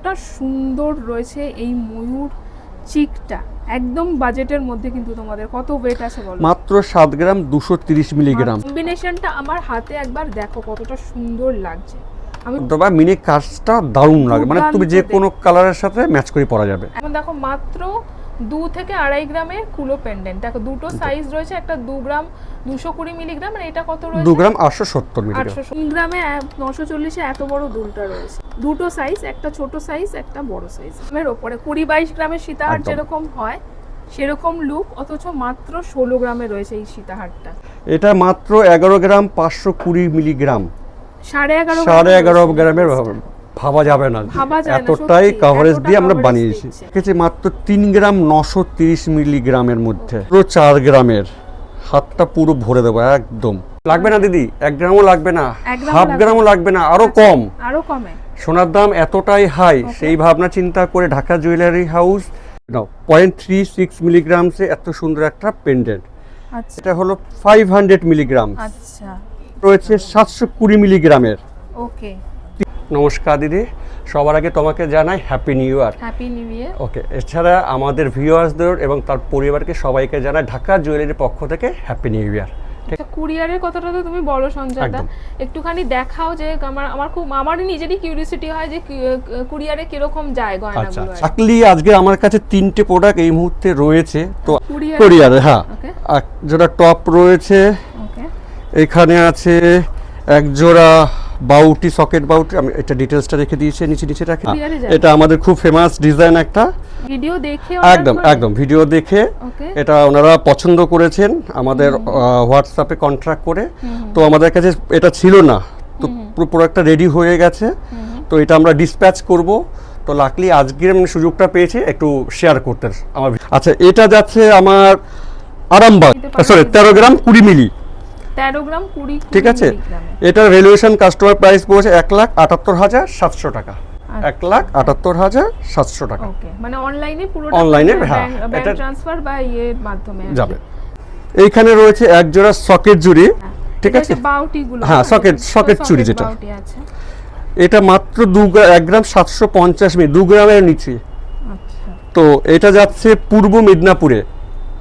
কতটা সুন্দর রয়েছে এই ময়ূর চিকটা। একদম বাজেটের মধ্যে কিন্তু তোমাদের কত ওয়েট আছে বলো? মাত্র সাত গ্রাম দুশো তিরিশ মিলিগ্রাম। কম্বিনেশনটা আমার হাতে একবার দেখো কতটা সুন্দর লাগছে। আমি মিনি কাজটা দারুণ লাগে। মানে তুমি যে কোনো কালারের সাথে ম্যাচ করে পরা যাবে। এখন দেখো মাত্র দু থেকে আড়াই গ্রামের কুলো পেন্ডেন্ট দেখো দুটো সাইজ রয়েছে একটা দু গ্রাম দুশো কুড়ি মিলিগ্রাম আর এটা কত রয়েছে? দু গ্রাম আটশো সত্তর মিলিগ্রাম। গ্রামে নশো চল্লিশে এত বড় দুলটা রয়েছে। দুটো সাইজ একটা ছোট সাইজ একটা বড় সাইজ এর ওপরে কুড়ি বাইশ গ্রামের সীতাহার যেরকম হয় সেরকম লুক অথচ মাত্র ষোলো গ্রামে রয়েছে এই সীতাহারটা এটা মাত্র এগারো গ্রাম পাঁচশো কুড়ি মিলিগ্রাম। সাড়ে এগারো সাড়ে এগারো গ্রামের ভাবা যাবে না। এতটাই কভারেজ দিয়ে আমরা বানিয়েছি। দেখেছি মাত্র তিন গ্রাম নশো তিরিশ মিলিগ্রামের মধ্যে। পুরো চার গ্রামের। হাতটা পুরো ভরে দেবো একদম। লাগবে না দিদি? এক গ্রামও লাগবে না। হাফ গ্রামও লাগবে না আরও কম। আরও কমে। সোনার দাম এতটাই হাই সেই ভাবনা চিন্তা করে Dhaka jewellery house point three six মিলিগ্রামসে এত সুন্দর একটা পেন্ডেন্ট আচ্ছা। এটা হলো ফাইভ হান্ড্রেড মিলিগ্রাম রয়েছে সাতশো কুড়ি মিলিগ্রামের ওকে নমস্কার দিদি সবার আগে তোমাকে জানাই happy new year happy new year okay এছাড়া আমাদের ভিউয়ার্সদের এবং তার পরিবারকে সবাইকে জানাই ঢাকা জুয়েলারির পক্ষ থেকে হ্যাপি নিউ ইয়ার কুরিয়ারের কথাটা তো তুমি বলো সঞ্জয়দা। একটুখানি দেখাও যে আমার আমার খুব আমারই নিজেরই কিউরিয়াসিটি হয় যে কুরিয়ারে কীরকম যায় আচ্ছা গয়নাগুলো আর চাকলি আজকে আমার কাছে তিনটে প্রোডাক্ট এই মুহূর্তে রয়েছে। তো কুরিয়ারে? হ্যাঁ. যেটা টপ রয়েছে। এখানে আছে এক জোড়া বাউটি সকেট বাউটি আমি এটা ডিটেলসটা রেখে দিয়েছি নিচে নিচে রাখি? এটা আমাদের খুব ফেমাস ডিজাইন একটা। ভিডিও দেখে একদম একদম ভিডিও দেখে এটা ওনারা পছন্দ করেছেন আমাদের হোয়াটসঅ্যাপে কন্ট্রাক্ট করে। তো আমাদের কাছে এটা ছিল না। তো পুরো প্রোডাক্টটা রেডি হয়ে গেছে। তো এটা আমরা ডিসপ্যাচ করব। তো লাকলি আজকের আমি সুযোগটা পেয়েছি একটু শেয়ার করতে। আমার আচ্ছা এটা যাচ্ছে আমার আরামবাগ সরি তেরো গ্রাম কুড়ি মিলি। তেরো গ্রাম কুড়ি ঠিক আছে? এটার ভ্যালুয়েশন কাস্টমার প্রাইস পড়েছে এক লাখ আটাত্তর হাজার সাতশো টাকা। আচ্ছা। এক লাখ আটাত্তর হাজার সাতশো টাকা। ওকে মানে অনলাইনে পুরো এ, হ্যাঁ, এটা- ট্রান্সফার বা ইয়ের মাধ্যমে যাবে। এইখানে রয়েছে এক জোড়া সকেট জুড়ি হ্যাঁ। ঠিক আছে? হচ্ছে বাউটি গুলো। হ্যাঁ, socket- এটা চুড়ি যেটা। এটা মাত্র দু এক গ্রাম সাতশো পঞ্চাশ মিলি দু গ্রামের নিচে। আচ্ছা। তো এটা যাচ্ছে পূর্ব মিদনাপুরে।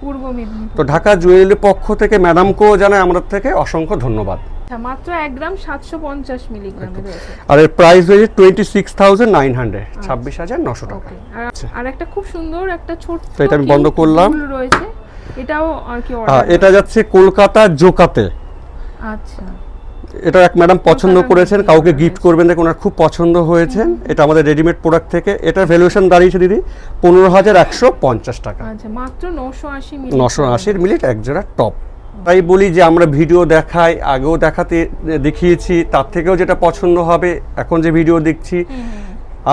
পূর্ব মেদিনীপুর। তো ঢাকা জুয়েলারি পক্ষ থেকে ম্যাডামকেও জানাই আমাদের থেকে অসংখ্য ধন্যবাদ। আচ্ছা মাত্র এক গ্রাম সাতশো পঞ্চাশ মিলিগ্রামে রয়েছে। আর এর প্রাইস হয়েছে twenty six thousand nine hundred ছাব্বিশ হাজার নশো টাকা। ওকে আর একটা খুব সুন্দর একটা ছোট আচ্ছা। তো এটা আমি বন্ধ করলাম। রয়েছে এটাও আর কি এটা যাচ্ছে কলকাতা জোকাতে। আচ্ছা। এটা এক ম্যাডাম পছন্দ করেছেন কাউকে গিফট করবেন দেখে ওনার খুব পছন্দ হয়েছে এটা আমাদের রেডিমেড প্রোডাক্ট থেকে। এটার ভ্যালুয়েশন দাঁড়িয়েছে দিদি পনেরো হাজার একশো পঞ্চাশ টাকা। আচ্ছা মাত্র নশো নশো আশির মিলিট এক জোড়া টপ তাই বলি যে আমরা ভিডিও দেখাই আগেও দেখাতে দেখিয়েছি তার থেকেও যেটা পছন্দ হবে এখন যে ভিডিও দেখছি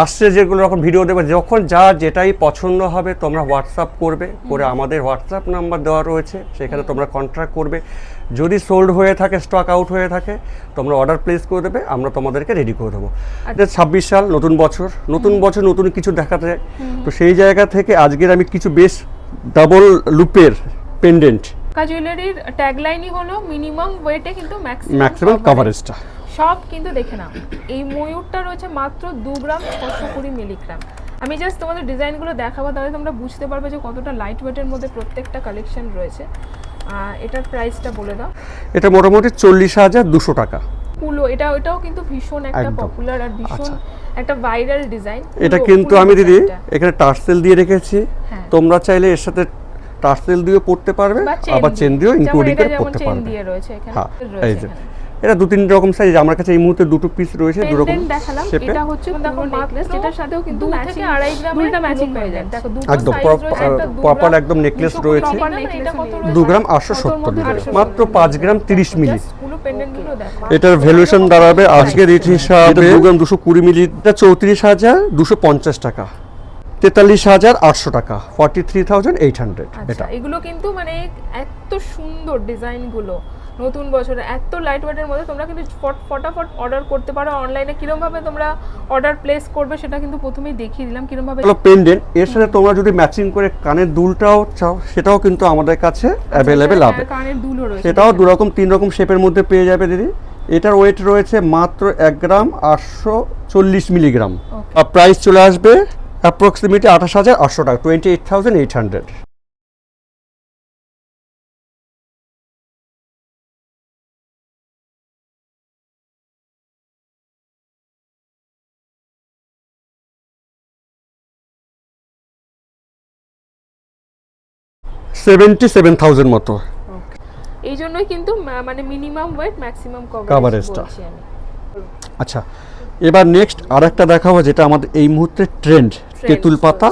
আসছে যেগুলো রকম ভিডিও দেবে যখন যা যেটাই পছন্দ হবে তোমরা হোয়াটসঅ্যাপ করবে করে আমাদের হোয়াটসঅ্যাপ নাম্বার দেওয়া রয়েছে সেখানে তোমরা কন্ট্রাক্ট করবে। যদি সোল্ড হয়ে থাকে স্টক আউট হয়ে থাকে তোমরা অর্ডার প্লেস করে দেবে আমরা তোমাদেরকে রেডি করে দেবো। এটা ছাব্বিশ সাল নতুন বছর নতুন বছর নতুন কিছু দেখাতে তো সেই জায়গা থেকে আজকের আমি কিছু বেশ ডাবল লুপের পেন্ডেন্ট কা জুয়েলারির ট্যাগলাইনই হলো মিনিমাম ওয়েটে কিন্তু ম্যাক্সিমাম কভারেজটা সব কিন্তু দেখে নাও। এই ময়ূরটা রয়েছে মাত্র দু গ্রাম ছশো কুড়ি মিলিগ্রাম। আমি জাস্ট তোমাদের ডিজাইনগুলো দেখাবো তাহলে তোমরা বুঝতে পারবে যে কতটা লাইট ওয়েটের মধ্যে প্রত্যেকটা কালেকশন রয়েছে। এটার প্রাইসটা বলে দাও। এটা মোটামুটি চল্লিশ হাজার দুশো টাকা। কুলো এটা এটাও কিন্তু ভীষণ একটা পপুলার আর ভীষণ আচ্ছা। একটা ভাইরাল ডিজাইন এটা কিন্তু আমি দিদি এখানে টার্সেল দিয়ে রেখেছি। হ্যাঁ। তোমরা চাইলে এর সাথে টার্সেল দিয়েও পড়তে পারবে আবার চেন দিয়েও ইনক্লুডিং করে পড়তে চেন পারবে। দিয়ে রয়েছে এখানে হ্যাঁ এই যে। এটা দু তিন রকম সাইজ আমার কাছে এই মুহূর্তে দুটো পিস রয়েছে দু রকম শেপে এটা হচ্ছে দেখো নেকলেস যেটার সাথেও কিন্তু ম্যাচিং আড়াই গ্রামের দুলটা matching হয়ে যায়। দেখো দুটো একদম রয়েছে, একটা দু প্রপার একদম নেকলেস রয়েছে। proper necklace এটা কত রয়েছে? দু গ্রাম আটশো কতর সত্তর মধ্যে মিলি রয়েছে? মাত্র পাঁচ গ্রাম তিরিশ মিলি। Just পুরো pendant গুলো দেখো। এটার ভ্যালুয়েশন দাঁড়াবে? আজকে রেট হিসাবে দু গ্রাম দুশো কুড়ি মিলি এটা চৌত্রিশ হাজার দুশো পঞ্চাশ টাকা। তেতাল্লিশ হাজার আটশো টাকা forty three thousand eight hundred আচ্ছা এটা। এগুলো কিন্তু মানে এত সুন্দর ডিজাইনগুলো। নতুন বছরে। এত লাইট ওয়েটের মধ্যে তোমরা কিন্তু ফট- ফটাফট অর্ডার করতে পারো অনলাইনে কিরম ভাবে তোমরা অর্ডার প্লেস করবে সেটা কিন্তু প্রথমেই দেখিয়ে দিলাম। কিরম ভাবে হলো পেন্ডেন্ট এর সাথে তোমরা যদি ম্যাচিং করে কানের দুলটাও চাও সেটাও কিন্তু আমাদের কাছে অ্যাভেলেবেল হবে। কানের দুলও রয়েছে। সেটাও দু রকম তিন রকম শেপের মধ্যে পেয়ে যাবে দিদি। এটার ওয়েট রয়েছে মাত্র এক গ্রাম আটশো চল্লিশ মিলিগ্রাম আর প্রাইস চলে আসবে অ্যাপ্রক্সিমেটলি আঠাশ হাজার আটশো টাকা twenty eight thousand eight hundred seventy seven thousand মতো। এই জন্যই কিন্তু মানে মিনিমাম ওয়েট ম্যাক্সিমাম কভারেজ Coverage-টা। বলছি আমি। আচ্ছা এবার নেক্সট আরেকটা দেখাবো যেটা আমাদের এই মুহূর্তে ট্রেন্ড তেঁতুল পাতা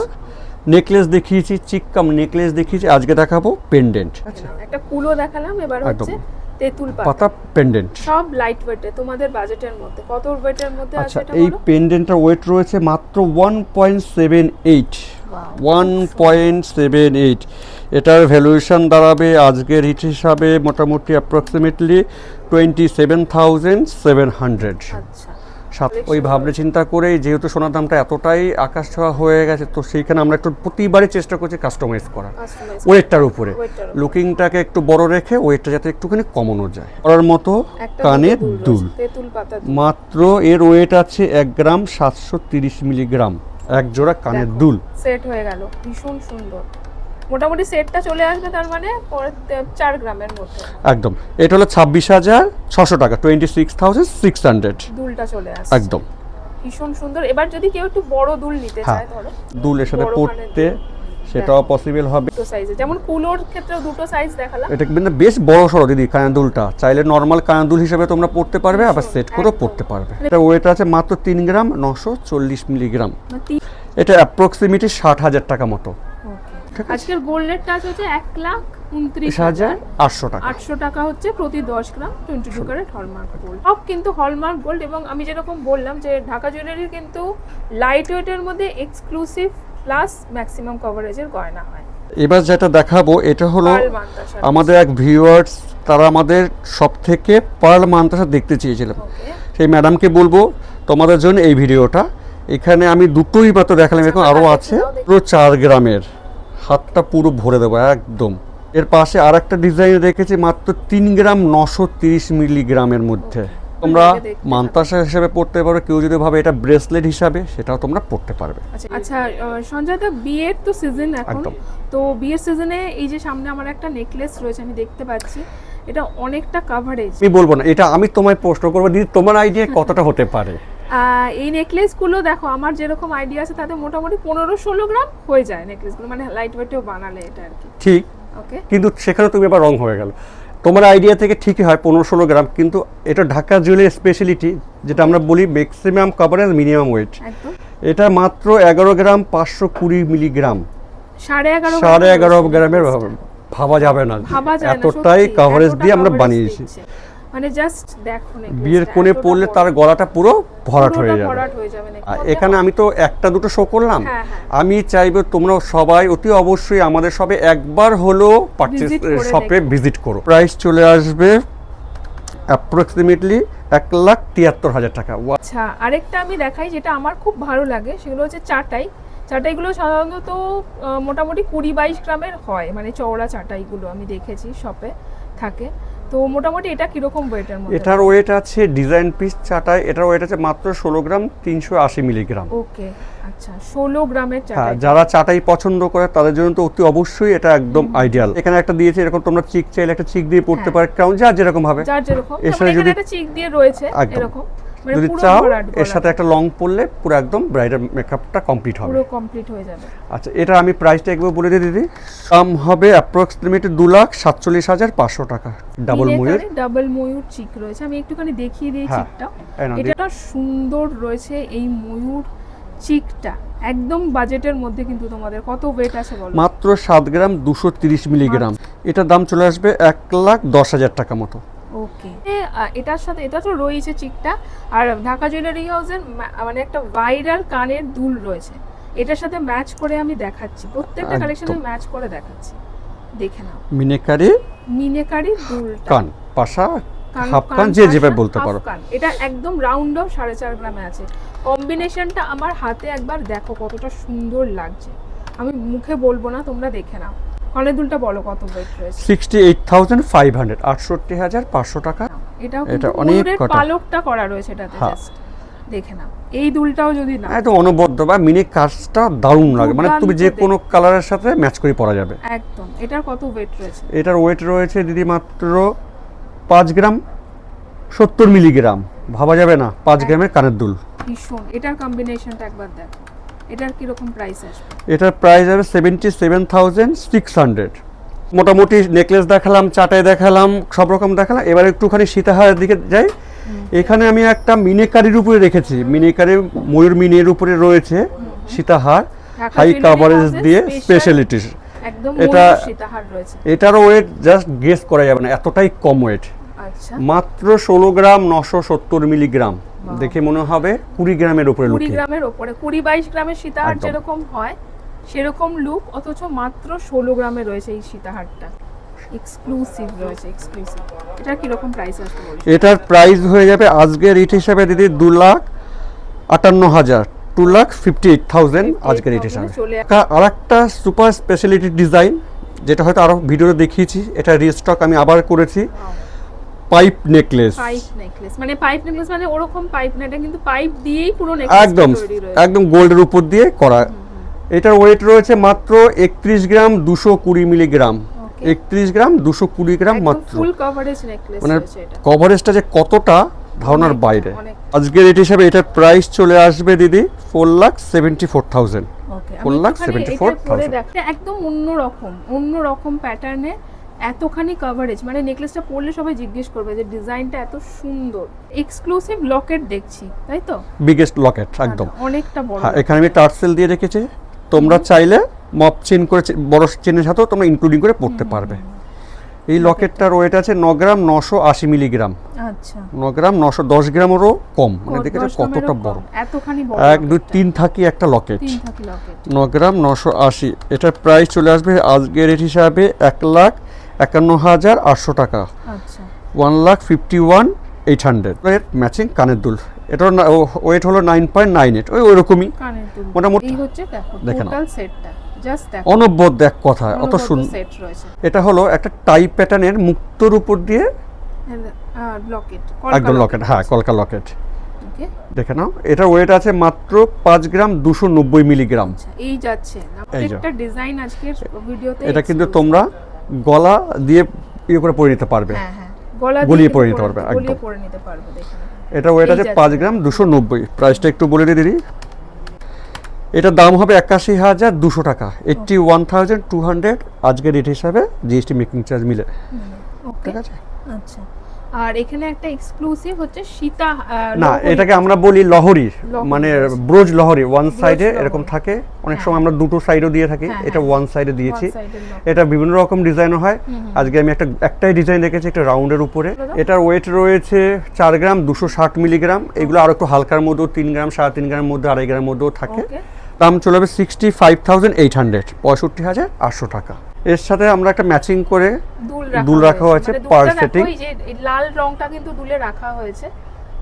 নেকলেস দেখিয়েছি চিক্কাম নেকলেস দেখিয়েছি আজকে দেখাবো পেন্ডেন্ট আচ্ছা একটা কুলো দেখালাম এবার। হচ্ছে তেঁতুল পাতা। পেন্ডেন্ট সব লাইট ওয়েটে তোমাদের বাজেটের মধ্যে। কত ওয়েটের মধ্যে আচ্ছা এই পেন্ডেন্টটার ওয়েট রয়েছে মাত্র one point seven eight one point seven eight এটার ভ্যালুয়েশন দাঁড়াবে আজকের হিট হিসাবে মোটামুটি approximately twenty seven thousand seven hundred ওই ভাবনা চিন্তা করেই যেহেতু সোনার দামটা এতটাই আকাশ ছোঁয়া হয়ে গেছে তো সেইখানে আমরা একটু প্রতিবারই চেষ্টা করছি কাস্টমাইজ করা কাস্টমাইজ ওয়েটটার উপরে। লুকিংটাকে একটু বড় রেখে ওয়েটটা যাতে একটুখানি কমানো যায়। করার মতো কানের দুল। মাত্র এর ওয়েট আছে এক গ্রাম সাতশো তিরিশ মিলিগ্রাম। এক জোড়া কানের দুল। সেট হয়ে গেল ভীষণ সুন্দর। মোটামুটি সেটটা চলে আসবে তার মানে চার গ্রামের মধ্যে। একদম। এটা হলো ছাব্বিশ হাজার ছশো টাকা twenty six thousand six hundred দুলটা চলে আসে একদম। ভীষণ সুন্দর। এবার যদি কেউ একটু বড় দুল নিতে হ্যাঁ। চায় ধরো। দুল এর সাথে পড়তে সেটাও পসিবল হবে। দুটো সাইজে যেমন কুলোর ক্ষেত্রে দুটো সাইজ দেখালাম। এটা কিন্তু বেশ বড় সড়ো দিদি কানের দুলটা চাইলে নর্মাল কানের দুল হিসেবে তোমরা পড়তে পারবে আবার সেট করেও পড়তে পারবে। এটা ওয়েট আছে মাত্র তিন গ্রাম নশো চল্লিশ মিলিগ্রাম মানে এটা অ্যাপ্রক্সিমেটলি ষাট হাজার টাকা মতো। আজকের গোল্ড রেটটা আছে হচ্ছে এক লাখ উনত্রিশ হাজার আটশো টাকা। আটশো টাকা হচ্ছে প্রতি দশ গ্রাম twenty two carat hallmark gold সব কিন্তু হলমার্ক গোল্ড এবং আমি যেরকম বললাম যে ঢাকা জুয়েলারির কিন্তু লাইট ওয়েটের মধ্যে এক্সক্লুসিভ প্লাস ম্যাক্সিমাম কভারেজের গয়না হয়। এবার যেটা দেখাবো এটা হলো আমাদের এক ভিউয়ার্স তারা আমাদের সব থেকে পার্ল মান্তাসা দেখতে চেয়েছিলাম সেই ম্যাডামকে বলব তোমাদের জন্য এই ভিডিওটা। এখানে আমি দুটোই মাত্র দেখালাম এখন আরও আছে। পুরো চার গ্রামের। হাতটা পুরো ভরে দেবো একদম। এর পাশে আর একটা ডিজাইন রেখেছি মাত্র তিন গ্রাম নশো তিরিশ মিলিগ্রামের মধ্যে। তোমরা মান্তাসা হিসেবে পড়তে পারো কেউ যদি ভাবে এটা ব্রেসলেট হিসাবে সেটাও তোমরা পড়তে পারবে। আচ্ছা আচ্ছা সঞ্জয় দা বিয়ের তো সিজন এখন। তো বিয়ের সিজনে এই যে সামনে আমার একটা নেকলেস রয়েছে আমি দেখতে পাচ্ছি। এটা অনেকটা কাভারেজ আমি বলব না এটা আমি তোমায় প্রশ্ন করব দিদি তোমার আইডিয়া কতটা হতে পারে? এই নেকলেসগুলো দেখো আমার যেরকম আইডিয়া আছে তাতে মোটামুটি পনেরো ষোলো গ্রাম হয়ে যায় নেকলেসগুলো মানে লাইট ওয়েটেও বানালে এটা আর কি। ঠিক। ওকে কিন্তু সেখানে তুমি আবার রং হয়ে গেল। তোমার আইডিয়া থেকে ঠিকই হয় পনেরো ষোলো গ্রাম কিন্তু এটা ঢাকা জুয়েলের স্পেশালিটি যেটা আমরা বলি ম্যাক্সিমাম কাভারেজ মিনিমাম ওয়েট এটা মাত্র এগারো গ্রাম পাঁচশো কুড়ি মিলিগ্রাম সাড়ে এগারো গ্রামের ভাবা যাবে না। এতটাই কাভারেজ দিয়ে আমরা বানিয়েছি। মানে জাস্ট দেখো বিয়ের কোণে পড়লে তার গলাটা পুরো ভরাট হয়ে যাবে। ভরাট হয়ে যাবে এখানে আমি তো একটা দুটো শো করলাম। হ্যাঁ, হ্যাঁ। আমি চাইব তোমরা সবাই অতি অবশ্যই আমাদের শপে একবার হলো পারচেস শপে ভিজিট করো। প্রাইস চলে আসবে অ্যাপ্রক্সিমেটলি এক লাখ তিয়াত্তর হাজার টাকা। আচ্ছা আরেকটা আমি দেখাই যেটা আমার খুব ভালো লাগে সেগুলো হচ্ছে চাটাই। চাটাইগুলো সাধারণত মোটামুটি কুড়ি বাইশ গ্রামের হয় মানে চওড়া চাটাইগুলো আমি দেখেছি শপে থাকে। তো মোটামুটি এটা কীরকম ওয়েটের মধ্যে? এটার ওয়েট আছে ডিজাইন পিস চাটায় এটার ওয়েট আছে মাত্র ষোলো গ্রাম তিনশো আশি মিলিগ্রাম ওকে আচ্ছা ষোলো গ্রামের হ্যাঁ চাটাই যারা চাটাই পছন্দ করে তাদের জন্য তো অতি অবশ্যই এটা একদম আইডিয়াল এখানে একটা দিয়েছে এরকম তোমরা চিক চাইলে একটা চিক দিয়ে পড়তে হ্যাঁ। পারে কারণ যা যেরকম ভাবে যার যেরকম এখানে যদি- একটা চিক দিয়ে রয়েছে এরকম। যদি চাও এর সাথে একটা লং পরলে পুরো একদম ব্রাইডাল মেকআপটা কমপ্লিট হবে। পুরো কমপ্লিট হয়ে যাবে। আচ্ছা এটা আমি প্রাইসটা একবার বলে দিই দিদি। দাম হবে অ্যাপ্রক্সিমেটলি দু লাখ সাতচল্লিশ হাজার পাঁচশো টাকা। ডাবল ময়ূর। ডাবল ময়ূর চিক রয়েছে। আমি একটুখানি দেখিয়ে দিই হ্যাঁ, চিকটা নাও, এটা সুন্দর রয়েছে এই ময়ূর চিকটা একদম বাজেটের মধ্যে কিন্তু তোমাদের। কত ওয়েট আছে বলো? মাত্র সাত গ্রাম দুশো তিরিশ মিলিগ্রাম। এটার দাম চলে আসবে এক লাখ দশ হাজার টাকা মতো। ওকে। এটার সাথে এটা তো রয়েছে চিকটা। আর ঢাকা জুয়েলারি হাউসের মানে একটা ভাইরাল কানের দুল রয়েছে। এটার সাথে ম্যাচ করে আমি দেখাচ্ছি। প্রত্যেকটা। কালেকশনে ম্যাচ করে দেখাচ্ছি। দেখে নাও। মিনেকারি? মিনেকারি দুলটা। কান পাশা? হাফ কান যে যেভাবে বলতে পারো। এটা একদম রাউন্ড অফ সাড়ে চার গ্রামে আছে। কম্বিনেশনটা আমার হাতে একবার দেখো কতটা সুন্দর লাগছে। আমি মুখে বলব না তোমরা দেখে নাও। কনের দুলটা বলো কত ওয়েট রয়েছে? Sixty eight thousand five hundred আটষট্টি হাজার পাঁচশো টাকা। এটাও এটা অনেক পালকটা করা রয়েছে এটাতে হ্যাঁ। জাস্ট দেখে নাও। এই দুলটাও যদি না একদম অনবদ্য বা মিনি কাজটা দারুণ লাগে। মানে তুমি যে কোনো কালারের সাথে ম্যাচ করে পরা যাবে। একদম। এটার কত ওয়েট রয়েছে? এটার ওয়েট রয়েছে দিদি মাত্র পাঁচ গ্রাম সত্তর মিলিগ্রাম ভাবা যাবে না পাঁচ গ্রামের কানের দুল। ভীষণ। এটার কম্বিনেশনটা একবার দেখো। এটার কীরকম প্রাইস আসবে? এটার প্রাইস সিক্স হান্ড্রেড মোটামুটি নেকলেস দেখালাম চাটাই দেখালাম সব রকম দেখালাম। এবার একটুখানি সীতাহারের দিকে যাই। এখানে আমি একটা মিনিকারির উপরে রেখেছি। মিনিকারি ময়ূর মিনির উপরে রয়েছে সীতাহার হাই কাভারেজ দিয়ে স্পেশালিটিস এটা- এটারও ওয়েট জাস্ট গেস করা যাবে না এতটাই কম ওয়েট মাত্র ষোলো গ্রাম নশো সত্তর মিলিগ্রাম। দেখে মনে হবে কুড়ি গ্রামের উপরে কুড়ি গ্রামের ওপরে কুড়ি বাইশ গ্রামের সীতাহার যেরকম হয় সেরকম লুক অথচ মাত্র ষোলো গ্রামে রয়েছে এই সীতাহারটা। এক্সক্লুসিভ রয়েছে এক্সক্লুসিভ এটা কীরকম প্রাইস আসবে এটার প্রাইস হয়ে যাবে আজকের রেট হিসাবে দিদি দু লাখ আটান্ন হাজার two lakh fifty eight thousand আজকের রেট হিসাবে। আর একটা সুপার স্পেশালিটি ডিজাইন যেটা হয়তো আরও ভিডিওতে দেখিয়েছি এটা রিস্টক আমি আবার করেছি। Pipe necklace. পাইপ নেকলেস মানে পাইপ নেকলেস মানে ওরকম পাইপ না এটা কিন্তু পাইপ দিয়েই পুরো নেকলেস একদম একদম গোল্ডের উপর দিয়ে করা। এটার ওয়েট রয়েছে মাত্র একত্রিশ গ্রাম দুশো কুড়ি মিলিগ্রাম. একত্রিশ গ্রাম দুশো কুড়ি গ্রাম মাত্র। ফুল কভারেজ নেকলেস মানে কভারেজটা যে কতটা ধারণার বাইরে। আজকের রেট হিসাবে এটার প্রাইস চলে আসবে দিদি four lakh seventy four thousand okay Four lakh seventy four thousand. দেখতে একদম অন্য রকম অন্য রকম প্যাটার্নে এতখানি কভারেজ মানে নেকলেসটা পরলে সবাই জিজ্ঞেস করবে যে ডিজাইনটা এত সুন্দর। এক্সক্লুসিভ লকেট দেখছি তাই তো? বিগেস্ট লকেট একদম। অনেকটা বড় হ্যাঁ এখানে আমি টার্সেল দিয়ে রেখেছি। তোমরা চাইলে মপ চেন করে বড় চেনের সাথেও তোমরা ইনক্লুডিং করে পড়তে পারবে। এই লকেটটার ওয়েট আছে ন গ্রাম নশো আশি মিলিগ্রাম আচ্ছা। ন গ্রাম নশো দশ গ্রামেরও কম। মানে দেখেছ কতটা বড়? এতখানি বড় এক দুই তিন থাকি একটা লকেট তিন থাকি লকেট ন গ্রাম নশো আশি। এটার প্রাইস চলে আসবে আজকের রেট হিসাবে এক লাখ একান্ন হাজার আটশো টাকা। আচ্ছা। One lakh fifty one eight hundred. Matching কানের দুল। এটার ওয়েট হলো নাইন পয়েন্ট নাইন এইট। ওই ওইরকমই। মোটামুটি- এই হচ্ছে দেখো দেখে নাও। টোটাল সেটটা জাস্ট দেখো। অনবদ্য এক কথা অত সুন্দর এটা হলো একটা টাইপ প্যাটার্নের মুক্তোর উপর দিয়ে লকেট একদম লকেট হ্যাঁ কলকা লকেট দেখে নাও এটার ওয়েট আছে মাত্র পাঁচ গ্রাম দুশো নব্বই মিলিগ্রাম। আচ্ছা এই যাচ্ছে। এটা কিন্তু তোমরা গলা দিয়ে ইয়ে করে পরে নিতে পারবে। হ্যাঁ হ্যাঁ। গলিয়ে পরে নিতে পারবে, একদম। এটা ওয়েট আছে পাঁচ গ্রাম দুশো নব্বই। প্রাইসটা একটু বলে দিই দিদি। এটার দাম হবে একাশি হাজার দুশো টাকা। Eighty one thousand two hundred আজকের রেট হিসাবে জিএসটি মেকিং চার্জ মিলে। ঠিক আছে? আচ্ছা। আর এখানে একটা এক্সক্লুসিভ হচ্ছে সীতা না এটাকে আমরা বলি লহরি মানে। ব্রোজ লহরি ওয়ান সাইডে এরকম থাকে। অনেক হ্যাঁ। সময় আমরা দুটো সাইডও দিয়ে থাকি হ্যাঁ, এটা হ্যাঁ। ওয়ান সাইডে দিয়েছি। এটা বিভিন্ন রকম ডিজাইনও হয়। আজকে আমি একটা একটাই ডিজাইন রেখেছি একটা রাউন্ডের উপরে। এটার ওয়েট রয়েছে চার গ্রাম দুশো ষাট মিলিগ্রাম এগুলো আরও একটু হালকার মধ্যেও তিন গ্রাম সাড়ে তিন গ্রামের মধ্যে আড়াই গ্রামের মধ্যেও থাকে। দাম চলে যাবে sixty five thousand eight hundred পঁয়ষট্টি হাজার আটশো টাকা। এর সাথে আমরা একটা ম্যাচিং করে দুল রাখা হয়েছে। পার দেখো, setting। এই লাল রংটা কিন্তু দুলে রাখা হয়েছে।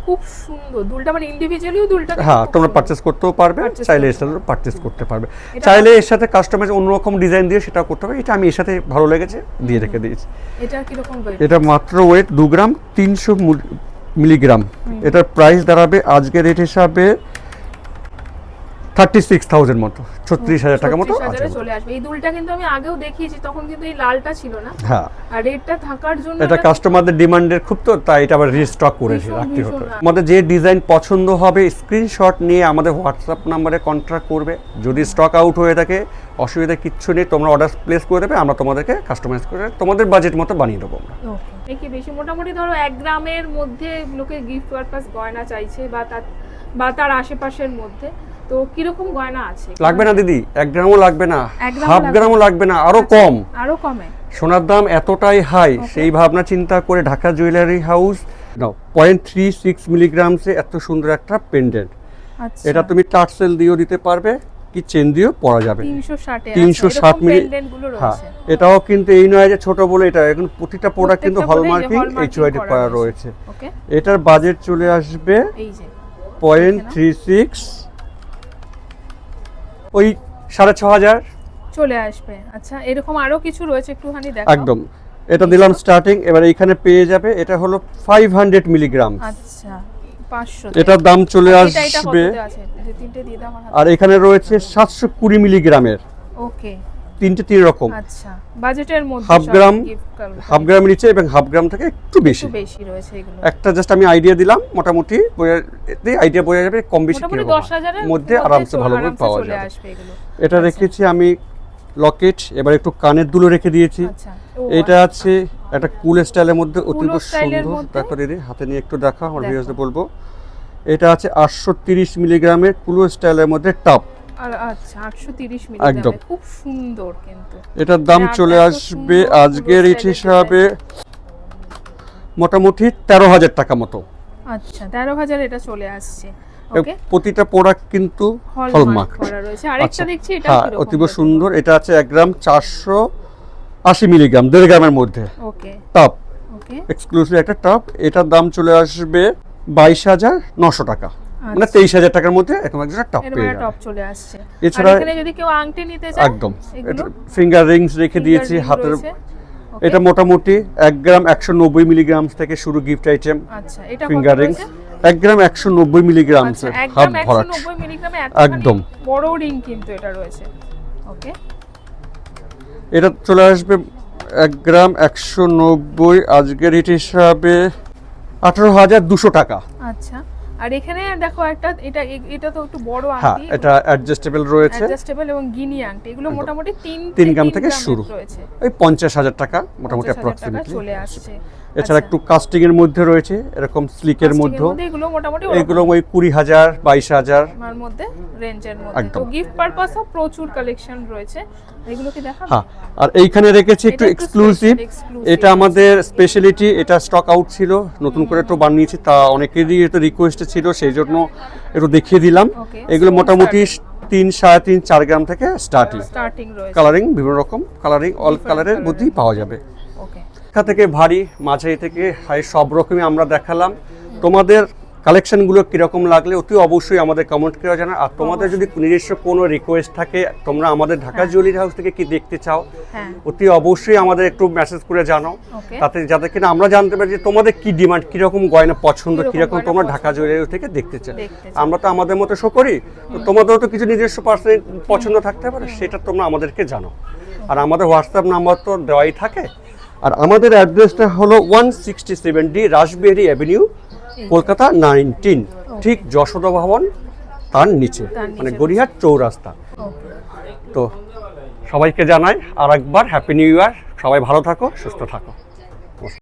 খুব সুন্দর। দুলটা মানে ইন্ডিভিজুয়ালিও দুলটা হ্যাঁ তোমরা। পারচেস করতেও পারবে চাইলে এর সাথে পারচেস করতে পারবে। চাইলে এর সাথে কাস্টমাইজ অন্যরকম ডিজাইন দিয়ে সেটা করতে হবে এটা আমি এর সাথে ভালো লেগেছে দিয়ে রেখে দিয়েছি। এটা কীরকম weight? এটা মাত্র ওয়েট দু গ্রাম তিনশো মিলিগ্রাম। এটার প্রাইস দাঁড়াবে আজকের রেট হিসাবে থার্টি সিক্স থাউজেন্ড মতো ছত্রিশ হাজার টাকা মতো। 36 আছে হাজারে চলে আসবে। এই দুলটা কিন্তু আমি আগেও দেখিয়েছি তখন কিন্তু এই লালটা ছিল না। হ্যাঁ। আর থাকার জন্য এটা কাস্টমারদের ডিমান্ডের খুব তো তাই এটা আবার রিস্টক করেছি ভীষণ, রাখতে হতো। হ্যাঁ। আমাদের যে ডিজাইন পছন্দ হবে স্ক্রিনশট নিয়ে আমাদের হোয়াটসঅ্যাপ নাম্বারে কন্ট্যাক্ট করবে। যদি স্টক আউট হয়ে থাকে অসুবিধা কিচ্ছু নেই তোমরা অর্ডার প্লেস করে দেবে আমরা তোমাদেরকে কাস্টমাইজ করে তোমাদের বাজেট মতো বানিয়ে দেবো আমরা. কি বেশি? মোটামুটি ধরো এক গ্রামের মধ্যে লোকে গিফট পারপাস গয়না চাইছে বা তার বা তার আশেপাশের মধ্যে। তো কীরকম গয়না আছে? লাগবে না দিদি। এক গ্রামও লাগবে না। হাফ গ্রামও লাগবে না আরও কম। আরও কমে। সোনার দাম এতটাই হাই সেই ভাবনা চিন্তা করে Dhaka jewellery house now point three six মিলিগ্রামসে এত সুন্দর একটা পেন্ডেন্ট আচ্ছা। এটা তুমি টার্সেল দিয়েও দিতে পারবে কি চেন দিয়েও পরা যাবে। তিনশো ষাটে মিলি হ্যাঁ এটাও কিন্তু এই নয় যে ছোট বলে এটা এখন প্রতিটা প্রোডাক্ট কিন্তু হলমার্কিং এই এইচ ওয়াইডি করা রয়েছে। এটার বাজেট চলে আসবে পয়েন্ট থ্রি সিক্স ওই সাড়ে ছ হাজার। চলে আসবে। আচ্ছা এরকম আরও কিছু রয়েছে একটুখানি দেখো একদম। এটা দিলাম স্টার্টিং এবার এইখানে পেয়ে যাবে এটা হলো ফাইভ হান্ড্রেড মিলিগ্রাম আচ্ছা এটার দাম চলে আসবে আর এখানে রয়েছে সাতশো কুড়ি মিলিগ্রামের ওকে তিনটে তিন রকম। আচ্ছা বাজেটের মধ্যে হাফ গ্রাম হাফ গ্রাম নিচে এবং হাফ গ্রাম থেকে একটু বেশি। বেশি রয়েছে এগুলো। একটা জাস্ট আমি আইডিয়া দিলাম মোটামুটি আইডিয়া বোঝা যাবে কম বেশি হাজারের মধ্যে আরামসে ভালোভাবে পাওয়া যাবে। এটা রেখেছি আমি লকেট এবার একটু কানের দুলো রেখে দিয়েছি। আচ্ছা। এটা আছে একটা কুল স্টাইলের মধ্যে অতীব সুন্দর? দেখো দিদি হাতে নিয়ে একটু দেখা আমার। ভিউয়ার্সদের বলব। এটা আছে আটশো তিরিশ মিলিগ্রামের কুলো স্টাইলের মধ্যে টপ। আচ্ছা একদম। খুব সুন্দর কিন্তু। এটার দাম চলে আসবে আজকের রেট হিসাবে মোটামুটি তেরো হাজার টাকা মতো। আচ্ছা তেরো হাজার এটা চলে আসছে। প্রতিটা প্রোডাক্ট কিন্তু হলমার্ক আরেকটা আচ্ছা। দেখছি এটা হ্যাঁ অতীব সুন্দর। এটা আছে এক গ্রাম চারশো আশি মিলিগ্রাম দেড় গ্রামের মধ্যে। টপ এক্সক্লুসিভ একটা টপ এটার দাম চলে আসবে বাইশ হাজার নশো টাকা। মানে। তেইশ হাজার টাকার মধ্যে এরকম একটা টপ পেয়ে টপ চলে আসছে। এছাড়া- এখানে যদি কেউ আংটি নিতে চায় একদম। এটা ফিঙ্গার রিংস রেখে দিয়েছি হাতের এটা মোটামুটি এক গ্রাম একশো নব্বই মিলিগ্রাম থেকে শুরু গিফট আইটেম ফিঙ্গার রিংস এক গ্রাম একশো নব্বই মিলিগ্রাম আচ্ছা হাত ভরাট। একদম। বড় রিং কিন্তু এটা রয়েছে। ওকে এটা চলে আসবে এক গ্রাম একশো নব্বই আজকের রেট হিসাবে আঠারো হাজার দুশো টাকা। আচ্ছা। আর এখানে দেখো একটা এটা এটা তো একটু বড় হ্যাঁ আংটি এটা অ্যাডজাস্টেবল রয়েছে। অ্যাডজাস্টেবল এবং গিনি আংটি। এগুলো মোটামুটি তিন তিন গ্রাম থেকে শুরু। রয়েছে। ওই পঞ্চাশ হাজার টাকা মোটামুটি অ্যাপ্রক্সিমেটলি চলে আসছে। এছাড়া আচ্ছা, একটু কাস্টিং এর মধ্যে রয়েছে এরকম স্লিকের মধ্যেও। এগুলো মোটামুটি এগুলো ওই কুড়ি হাজার বাইশ হাজার। মধ্যে রেঞ্জের মধ্যে। তো গিফট পারপাসও প্রচুর কালেকশন রয়েছে। এগুলো কি দেখাবো? হ্যাঁ আর এইখানে রেখেছি একটু এক্সক্লুসিভ এটা আমাদের স্পেশালিটি এটা স্টক আউট ছিল। নতুন করে একটু বানিয়েছি তা অনেকেরই এটা রিকোয়েস্ট ছিল সেই জন্য একটু দেখিয়ে দিলাম। এগুলো মোটামুটি তিন সাড়ে তিন চার গ্রাম থেকে স্টার্টিং কালারিং বিভিন্ন রকম কালারিং অল কালারের মধ্যেই পাওয়া যাবে। শিক্ষা থেকে ভারী মাঝারি থেকে হাই সব রকমই আমরা দেখালাম। তোমাদের কালেকশনগুলো কীরকম লাগলে অতি অবশ্যই আমাদের কমেন্ট করে জানা আর তোমাদের যদি নিজস্ব কোনো রিকোয়েস্ট থাকে তোমরা আমাদের ঢাকা জুয়েলারি হাউস থেকে কি দেখতে চাও হ্যাঁ। অতি অবশ্যই আমাদের একটু মেসেজ করে জানাও। তাতে যাতে কিনা আমরা জানতে পারি যে তোমাদের কি ডিমান্ড কীরকম গয়না পছন্দ কীরকম তোমরা ঢাকা জুয়েলারি থেকে দেখতে চাও। দেখতে চাও। আমরা তো আমাদের মতো শো করি। তো তোমাদেরও তো কিছু নিজস্ব পার্সোনাল পছন্দ থাকতে পারে সেটা তোমরা আমাদেরকে জানাও। আর আমাদের হোয়াটসঅ্যাপ নাম্বার তো দেওয়াই থাকে। আর আমাদের অ্যাড্রেসটা হলো one sixty seven D Rashbehari Avenue Kolkata nineteen ঠিক যশোদা ভবন তার নিচে মানে গড়িয়াট চৌরাস্তা। তো সবাইকে জানাই আর একবার হ্যাপি নিউ ইয়ার সবাই ভালো থাকো সুস্থ থাকো।